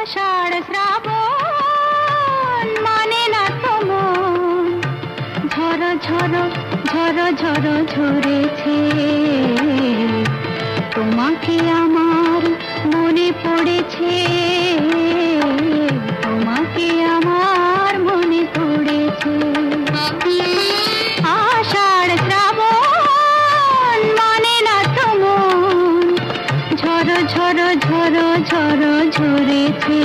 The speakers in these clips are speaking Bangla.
আষাঢ় শ্রাবণ মানে না তো মন ঝড় ঝড় ঝড় ঝড় ঝরেছে। তোমাকে আমার ঝরো ঝড় ঝরেছে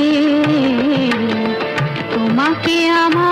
তোমাকে আমার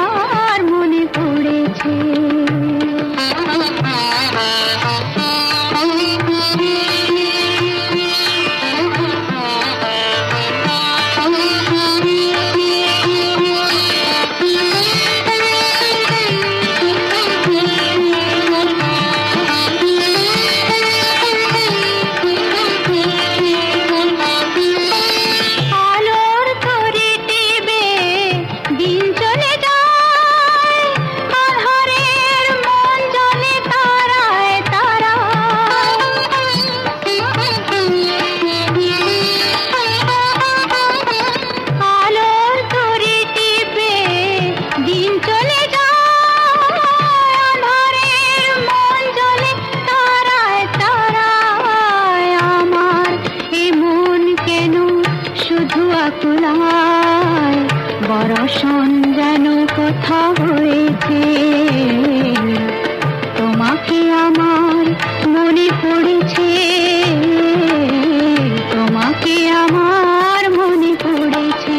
বরষণ যেন কথা হয়েছে তোমাকে আমার মনে পড়েছে। তোমাকে আমার মনে পড়েছে।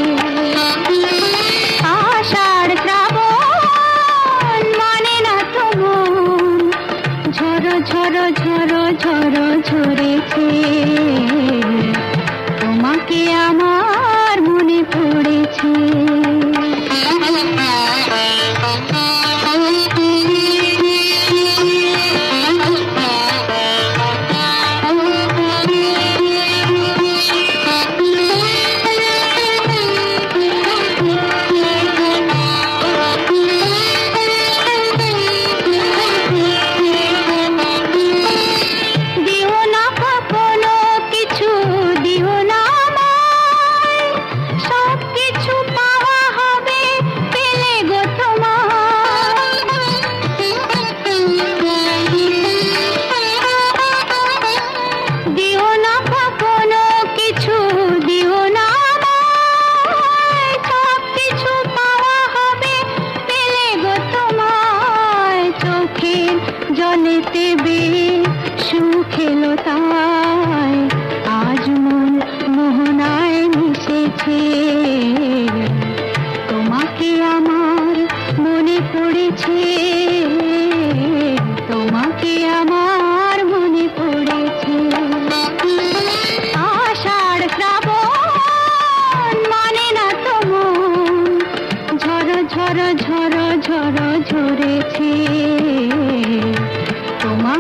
আষাঢ় শ্রাবণ মানে না তো মন ঝড় ঝড় ঝড় ঝড় ঝরেছে। জলেতে বে সুখ এলো তাই আজ মন মোহনায় মিশেছে। তোমাকে আমার মনে পড়েছে, তোমাকে আমার মনে পড়েছে। আষাঢ় শ্রাবণ মানে না তো ঝড় ঝড় ঝড় ঝড় ঝরেছে। تمہارا